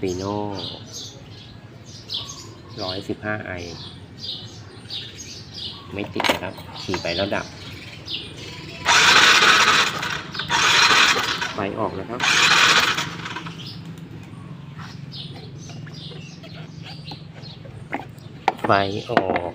ฟีโน่ร้อยสิบห้าไอไม่ติดนะครับ ขี่ไปแล้วดับ ไฟออกนะครับ ไฟออก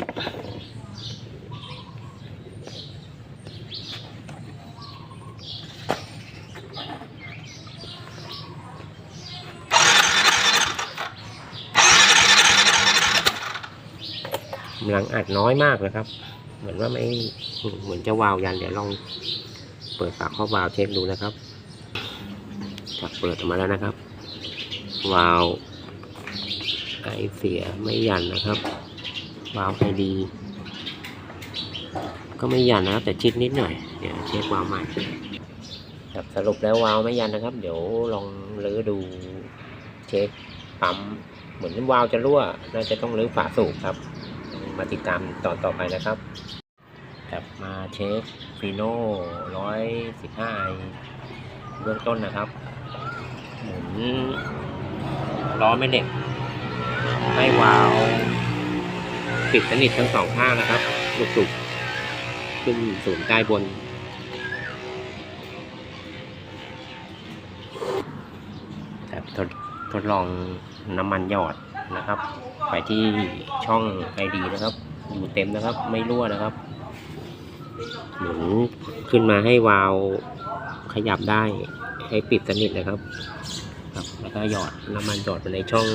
ำลังอัดน้อยมากนะครับ เหมือนว่าไม่เหมือนจะวาวยันเดี๋ยวลองเปิดฝาครอบวาวเช็คดูนะครับจับเปิดออกมาแล้วนะครับ วาวไอเสียไม่ยันนะครับ วาวไอดีก็ไม่ยันนะครับ แต่ชิดนิดหน่อยเดี๋ยวเช็ควาวใหม่ครับสรุปแล้ววาวไม่ยันนะครับ เดี๋ยวลองรื้อดูเช็คปั๊มเหมือนวาวจะรั่วน่าจะต้องรื้อฝาสูบครับ มาติดตามตอนต่อไปนะครับครับมาเช็คฟีโน่ร้อยสิบห้าเบื้องต้นนะครับ หมุนล้อไม่เหล็กให้วาวปิดสนิททั้งสองข้างนะครับลูกสุกขึ้นศูนใต้บนครับทดทดลองน้ำมันหยอดนะครับ ไปที่ช่องไอดีนะครับ อยู่เต็มนะครับ ไม่รั่วนะครับหมุนขึ้นมาให้วาล์วขยับได้ให้ปิดสนิทนะครับ ครับ แล้วก็หยอดน้ำมันหยอดไปในช่อง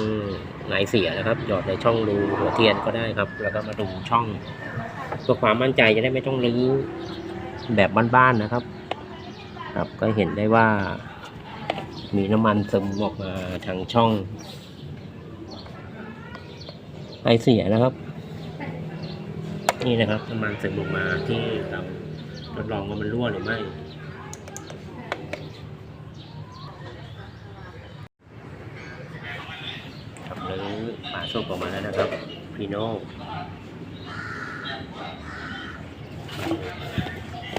ไอเสียนะครับ หยอดในช่องรูหัวเทียนก็ได้ครับ แล้วก็มาดูช่องเพื่อความมั่นใจจะได้ไม่ต้องรื้อแบบบ้านๆนะครับ ครับก็เห็นได้ว่ามีน้ำมันซึมออกมาทางช่อง ไอเสียนะครับ นี่นะครับน้ำมันซึมออกมาที่เราทดลองว่ามันรั่วหรือไม่ครับหรือฝาสูบออกมาแล้วนะครับพีโน่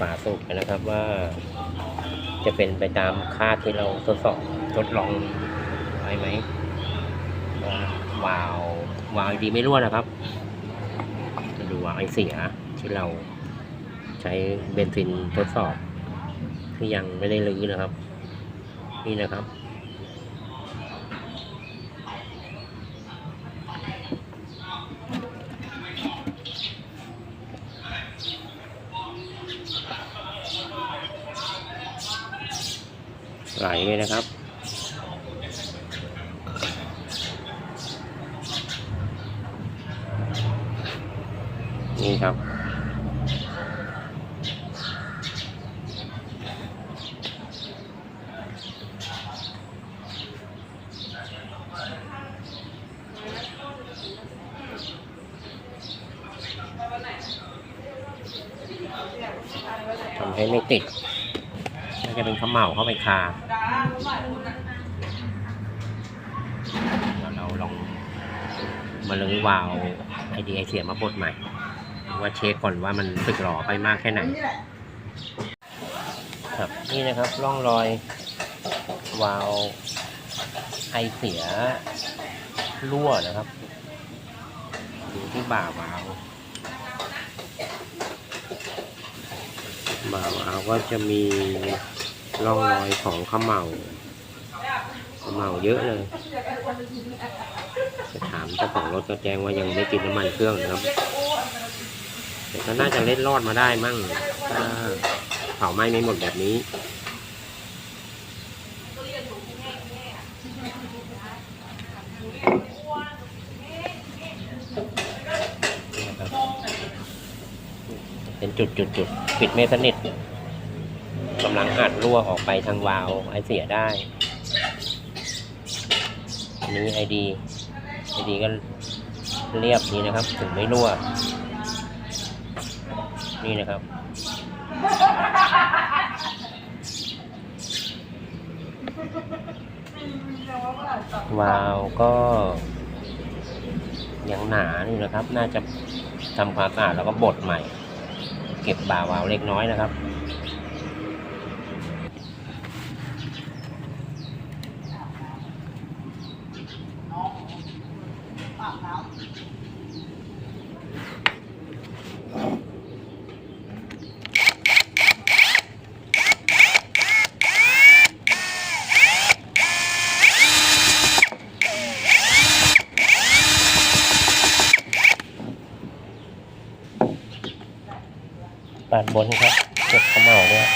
ฝาสูบกันนะครับว่าจะเป็นไปตามคาดที่เราทดสอบทดลองไว้ไหมว่าว วาล์วดีไม่รั่วนะครับ จะดูวาล์วไอเสียที่เราใช้เบนซินทดสอบที่ยังไม่ได้รื้อนะครับ นี่นะครับไหลเลยนะครับ นี่ครับ ทำให้ไม่ติดน่าจะเป็นขมเหลาเข้าไปคาแล้วเราลองมาลื้อวาล์วไอดีไอเสียมาบดใหม่ ว่าเช็คก่อนว่ามันสึกหล่อไปมากแค่ไหน ครับนี่นะครับร่องรอยวาล์วไอเสียรั่วนะครับอยู่ที่บ่าวาว บ่าวาล์วก็จะมีร่องรอยของขมเหลาขมเหลาเยอะเลย จะถามเจ้าของรถก็แจ้งว่ายังไม่ติดน้ำมันเครื่องนะครับแต่ก็น่าจะเล็ดรอดมาได้มั่งถ้าเผาไหม้ไม่หมดแบบนี้นะครับ เป็นจุดจุดจุดปิดไม่สนิทกำลังอัดรั่วออกไปทางวาล์วไอเสียได้อันนี้ไอดีไอดีก็เรียบนี้นะครับ ถึงไม่รั่ว นี่นะครับวาล์วก็ยังหนาอยู่นะครับ น่าจะทำความสะอาดแล้วก็บดใหม่ เก็บบ่าวาวเล็กน้อยนะครับ ปาดบนครับ เก็บขมเหลาด้วย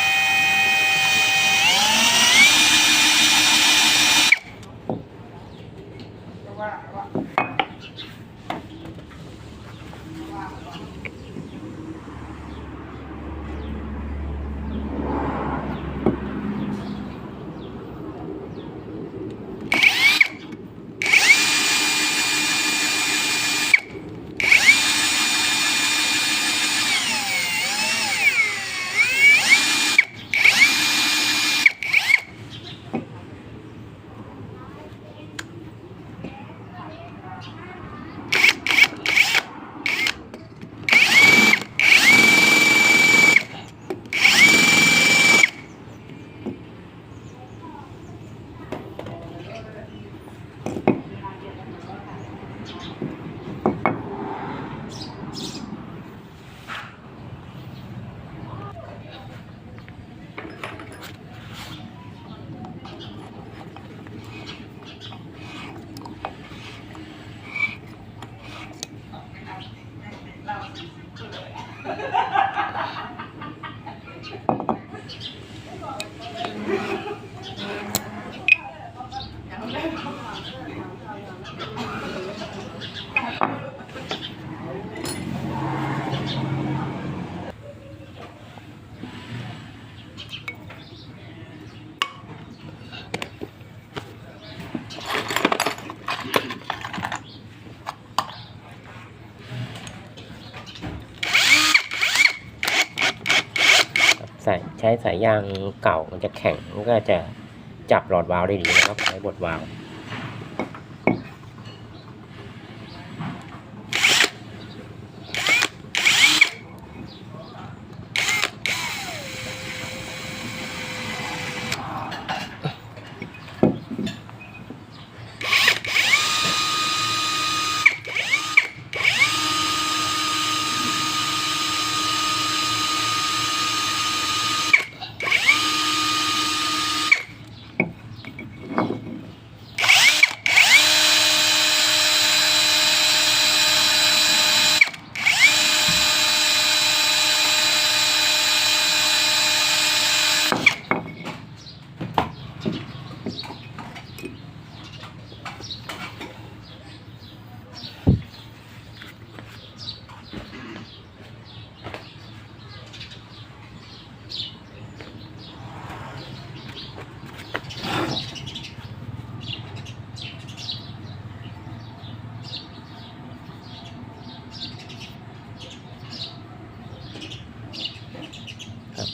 สายใช้สายยางเก่ามันจะแข็งมันก็จะจับหลอดวาล์วได้ดีนะครับใช้บดวาล์ว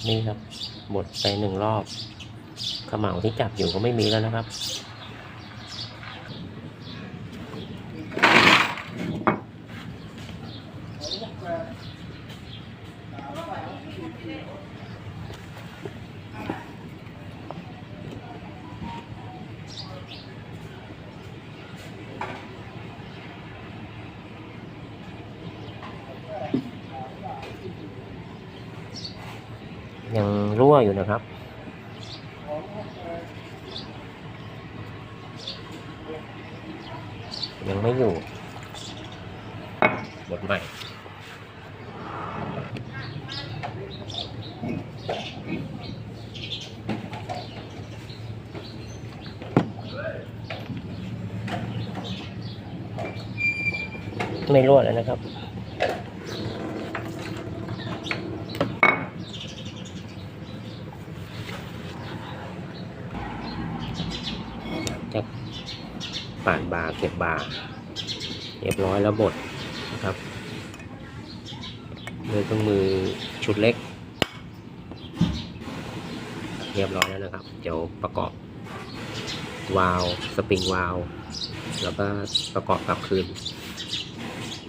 นี่ครับ หมดไปหนึ่งรอบขมเหลาที่จับอยู่ก็ไม่มีแล้วนะครับ ยังรั่ว อยู่นะครับ ยังไม่อยู่บทใหม่ไม่รั่วแล้วนะครับ จะปาดบาเก็บบาเรียบร้อยแล้วบดนะครับด้วยเครื่องมือชุดเล็ก เรียบร้อยแล้วนะครับ เดี๋ยวประกอบวาลสปริงวาลแล้วก็ประกอบกลับคืน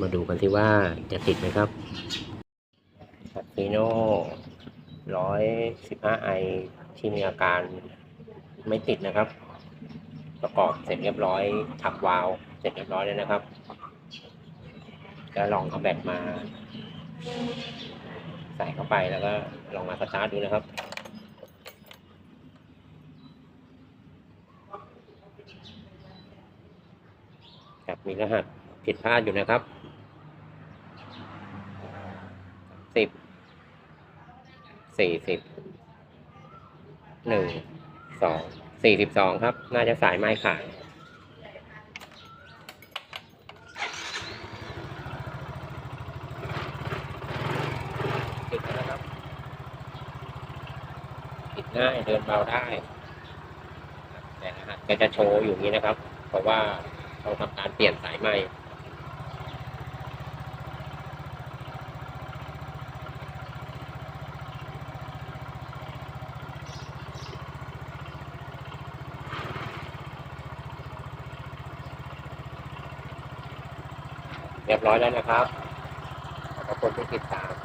มาดูกันที่ว่าจะติดไหมครับฟีโน่ร้อยสิบห้าไอที่มีอาการไม่ติดนะครับ ประกอบเสร็จเรียบร้อยถักวาล์วเสร็จเรียบร้อยแล้วนะครับก็ลองเอาแบตมา ใส่เข้าไปแล้วก็ลองมาสตาร์ทดูนะครับครับมีรหัสผิดพลาดอยู่นะครับสิบสี่สิบหนึ่งสอง สี่สิบสองครับ น่าจะสายไม้ขาดติดแล้วนะครับติดง่ายเดินเบาได้แต่รหัสก็จะโชว์อยู่อย่างนี้นะครับ เพราะว่าเราทำการเปลี่ยนสายใหม่ เรียบร้อยแล้วนะครับขอบคุณที่ติดตาม